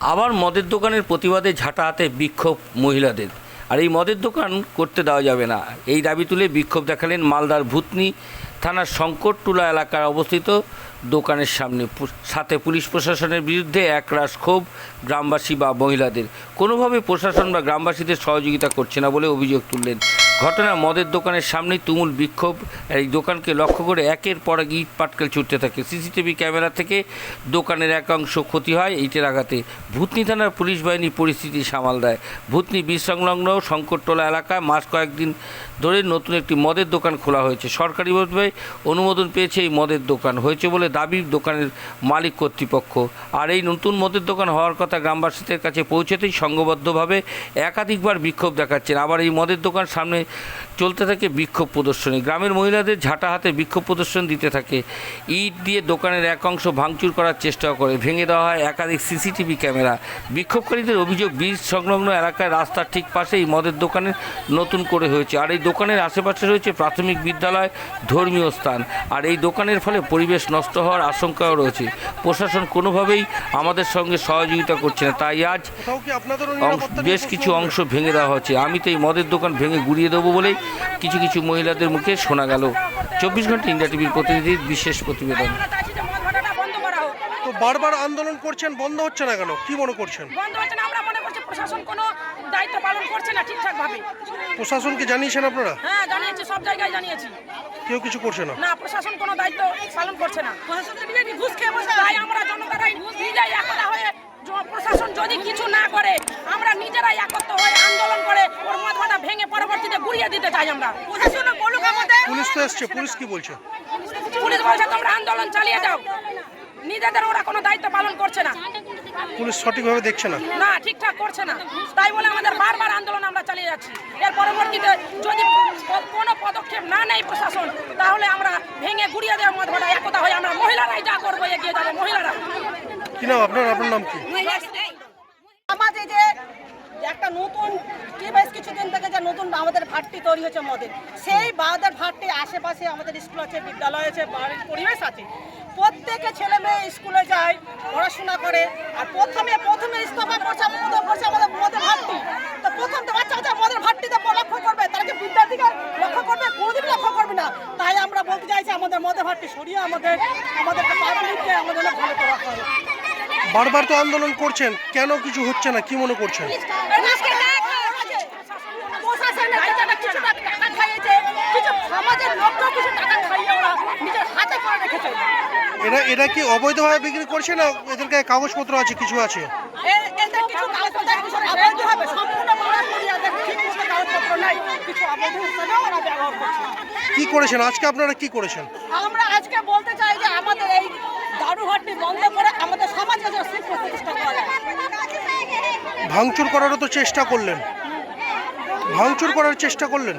আবার মদের দোকানের প্রতিবাদে ঝাঁটা হাতে বিক্ষোভ মহিলাদের। আর এই মদের দোকান করতে দেওয়া যাবে না। এই দাবি তুলে বিক্ষোভ দেখালেন মালদার ভূতনি থানার শঙ্করটুলা এলাকায় অবস্থিত দোকানের সামনে। সাথে পুলিশ প্রশাসনের বিরুদ্ধে একরাশ ক্ষোভ গ্রামবাসী বা মহিলাদের। কোনোভাবে প্রশাসন বা গ্রামবাসীদের সহযোগিতা করছে না বলে অভিযোগ তুললেন ঘটনা মদের দোকানের সামনেই তুমুল বিক্ষোভ। এই দোকানকে লক্ষ্য করে একের পর এক ইট পাটকেল ছুটতে থাকে। সিসিটিভি ক্যামেরা থেকে দোকানের একাংশ ক্ষতি হয় ইটের আঘাতে। ভূতনি থানার পুলিশ বাহিনী পরিস্থিতি সামাল দেয়। ভূতনি বীজ সংলগ্ন শঙ্করটোলা এলাকায় মাস কয়েকদিন ধরে নতুন একটি মদের দোকান খোলা হয়েছে। সরকারিভাবে অনুমোদন পেয়েছে এই মদের দোকান। হয়েছে বলে দাবি দোকানের মালিক কর্তৃপক্ষ। আর এই নতুন মদের দোকান হওয়ার কথা গ্রামবাসীদের কাছে পৌঁছতেই সংঘবদ্ধভাবে একাধিকবার বিক্ষোভ দেখাচ্ছেন। আবার এই মদের দোকান সামনে চলতে থাকে বিক্ষোভ প্রদর্শনী। গ্রামের মহিলাদের ঝাঁটা হাতে বিক্ষোভ প্রদর্শন দিতে থাকে। ইট দিয়ে দোকানের এক অংশ ভাঙচুর করার চেষ্টা করে। ভেঙে দেওয়া হয় একাধিক সিসিটিভি ক্যামেরা। বিক্ষোভকারীদের অভিযোগ বীজ সংলগ্ন এলাকায় রাস্তার ঠিক পাশেই মদের দোকানের নতুন করে হয়েছে। আর এই দোকানের আশেপাশে রয়েছে প্রাথমিক বিদ্যালয় ধর্মীয় স্থান। আর এই দোকানের ফলে পরিবেশ নষ্ট হওয়ার আশঙ্কাও রয়েছে। প্রশাসন কোনোভাবেই আমাদের সঙ্গে সহযোগিতা করছে না। তাই আজ বেশ কিছু অংশ ভেঙে দেওয়া হচ্ছে। আমি তো এই মদের দোকান ভেঙে গুড়িয়ে দেবো বলেই কিছু কিছু মহিলাদের মুখে শোনা গেল। চব্বিশ ঘণ্টা ইন্ডিয়া টিভির প্রতিনিধির বিশেষ প্রতিবেদন। তো বারবার আন্দোলন করছেন বন্ধ হচ্ছে না কেন? কি মনে করছেন? বন্ধ হচ্ছে না আমরা মনে করছি প্রশাসন কোনো দায়িত্ব পালন করছে না ঠিকঠাক ভাবে প্রশাসনকে জানিয়েছেন আপনারা? হ্যাঁ জানিয়েছি সব জায়গায় জানিয়েছি। কেউ কিছু করছে না? না প্রশাসন কোনো দায়িত্ব পালন করছে না। ঘুষ খেয়ে বসে তাই আমরা জনতারাই নিজেরাই একতা হয়ে জ- প্রশাসন যদি কিছু না করে আমরা নিজেরাই একত্র হয়ে আন্দোলন করে ওর মদ ভাটা ভেঙে পরবর্তীতে গুড়িয়ে দিতে চাই আমরা। প্রশাসন বলুক আমাদের। পুলিশ তো এসছে পুলিশ কি বলছে? পুলিশ বলছে তোমরা আন্দোলন চালিয়ে যাও। নিজেদের ওরা কোনো দায়িত্ব পালন করছে না। পুলিশ সঠিকভাবে দেখছে না? না ঠিকঠাক করছে না। তাই বলে আমাদের বারবার আন্দোলন আমরা চালিয়ে যাচ্ছি। এর পরবর্তীতে যদি কোনো পদক্ষেপ না নেয় প্রশাসন তাহলে আমরা ভেঙে গুড়িয়ে দেওয়ার মধ্যে একতা হয়ে আমরা মহিলারাই যা করব এগিয়ে যাব মহিলারা। কি নাম আপনার? আপনার নাম কি? একটা নতুন বেশ কিছুদিন থেকে যে নতুন আমাদের ভাটটি তৈরি হয়েছে মদের, সেই বাদের ভাটটি আশেপাশে আমাদের স্কুল আছে, বিদ্যালয় আছে, বাড়ির পরিবেশ আছে। প্রত্যেকে ছেলে মেয়ে স্কুলে যায়, পড়াশোনা করে, আর প্রথমে প্রথমে ইস্তফা করছে আমাদের করছে আমাদের মদের ভাটটি। তো প্রথম তো বাচ্চা বাচ্চা মদের ভাটটিতে লক্ষ্য করবে, তারা কি বিদ্যার্থীকে লক্ষ্য করবে? কোনোদিন লক্ষ্য করবে না। তাই আমরা বলতে চাইছি আমাদের মদের ভাটটি সরিয়ে আমাদের আমাদের পাবলিককে আমাদের ভালো করা হয় বারবার তো আন্দোলন করছেন, কেন কিছু হচ্ছে না? কি মনে করছেন? এরা এরা কি অবৈধভাবে বিক্রি করছে না এদের গায়ে কাগজপত্র আছে, কিছু আছে? কি করেছেন? আজকে আপনারা কি করেছেন? আমরা আজকে বলতে চাই যে আমাদের এই দারুঘাটটি বন্ধ করে আমাদের সমাজে যে শিল্প প্রতিষ্ঠা করা যায় ভাঙচুর করারও তো চেষ্টা করলেন। ভাঙচুর করার চেষ্টা করলেন।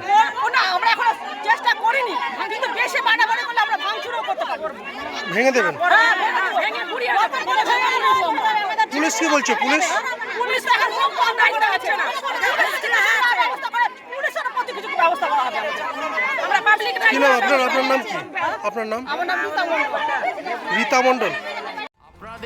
ভেঙে দেবেন? হ্যাঁ, পুলিশ কি বলছে? পুলিশ? আপনার আপনার নাম কি? আপনার নাম? নাম রীতা মণ্ডল।